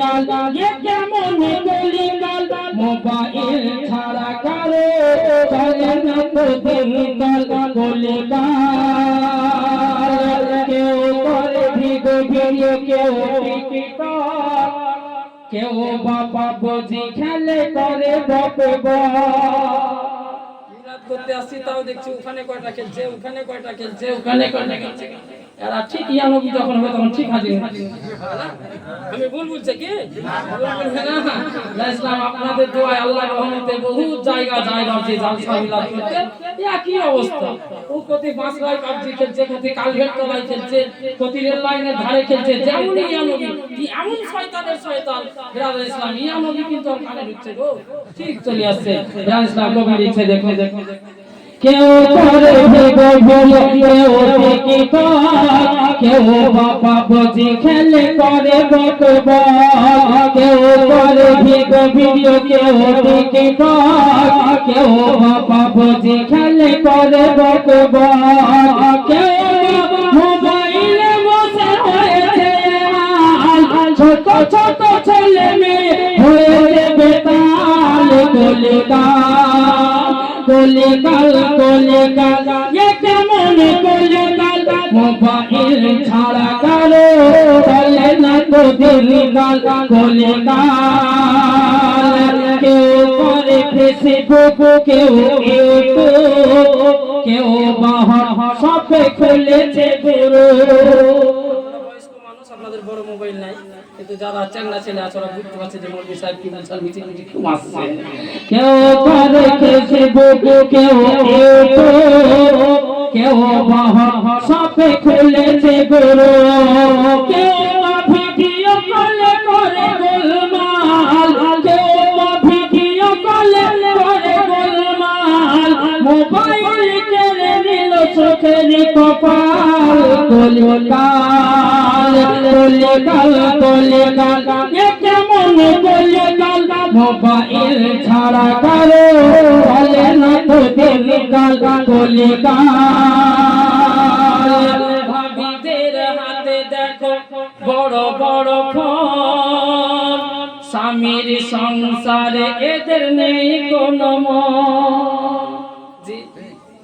কাল এ কেমন কলিকাল মোবাইল ছাড়া কারও চলে না তো দিন কাল কলিকাল কেউ করে ভিডিও ভিডিও কেউ কেউ বাবা বুঝি খেলে করে মিলাদ করতে আসছি তাও দেখছি ওখানে কয়টা খেলছে ওখানে কয়টা খেলছে ওখানে কয়টা খেলছে? এরা ঠিক ইয়ানবি যখন হবে তখন ঠিক হাজির আমি ভুল কি? ইসলাম আপনাদের দোয়ায় আল্লাহ রহমতে বহু জায়গা জায়গা জালসা মিলাদ করতে। একই অবস্থা? ও বাঁশলাই পাবজি খেলছে কালভেট তলায় খেলছে কতি রেল লাইনের ধারে খেলছে যেমন ইয়ানবি কি এমন শয়তানের শয়তান? বিরাদর ইসলাম ইয়ানবি কিন্তু কানে ঢুকছে গো। ঠিক চলে আসছে। বিরাদর ইসলাম কবি লিখছে দেখো দেখো। কেউ করে ভিগো ভিগো কেউ টিকটক কেউ বাবা বুঝি খেলে করে বকবা কেউ করে ভিগো ভিডিও, কেউ টিকটক কেউ বাবা বুঝি খেলে করে বকবা কেউ মোবাইলে বসে হয়েছে ছোট ছোট ছেলে মেয়ে হয়েছে বেতাল কলিকাল কলিকাল কলিকাল এ কেমন কলিকাল মোবাইল ছাড়া কারও চলে না তো দিনকাল কলিকাল কেউ করে ফেসবুক কেউ ইউটিউব কেউ বাহা সবে খুলেছে গুরু। আপনাদের বড় মোবাইল নাই। কিন্তু যারা চ্যাংলা ছেলে আছে, ওরা বুঝতে পারছে যে মৌলভী সাহেব কি বলছেন মিটিং মিটিং খুব আসছে কেউ করে ফেসবুক কেউ ইউটিউব কেউ বাহা সবে খুলেছে গুরু। কেউ ভিডিও কলে করে গোলমাল। কেউ ভিডিও কলে করে গোলমাল। মোবাইল কেড়ে নিল চোখের কপাল। কলিকাল কলিকাল। কলিকাল এ কেমন কলিকাল মোবাইল ছাড়া কারও চলে না তো দিনকাল। কলিকাল, ভাবিদের হাতে দেখো, বড় বড় স্বামীর সংসারে এদের নেই কোনো মন।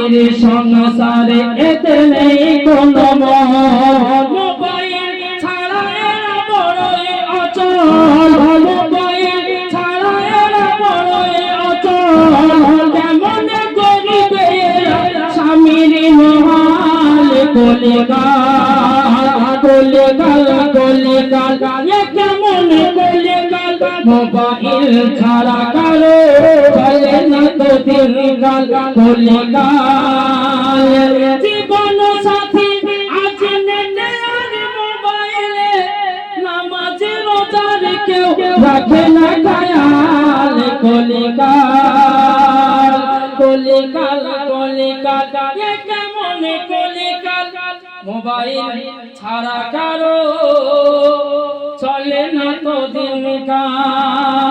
স্বামীর সংসারে এদের নেই কোনো মোবাইল ছাড়া এরা বড়ই অচল। মোবাইল ছাড়া এরা বড়ই অচল। কেমন গরিবে স্বামীর মহাল কলিকাল কলিকাল কলিকাল। এ কেমন কলিকাল? মোবাইল ছাড়া কারও দিনকাল কলিকাল জীবন সাথী আজ নেনে মোবাইলে নামাজ রোজার কেউ রাখে না গায়াল কলিকাল। কলিকাল কলিকাল কেমন কলিকাল? মোবাইল ছাড়া কারও চলে না তো দিনকাল।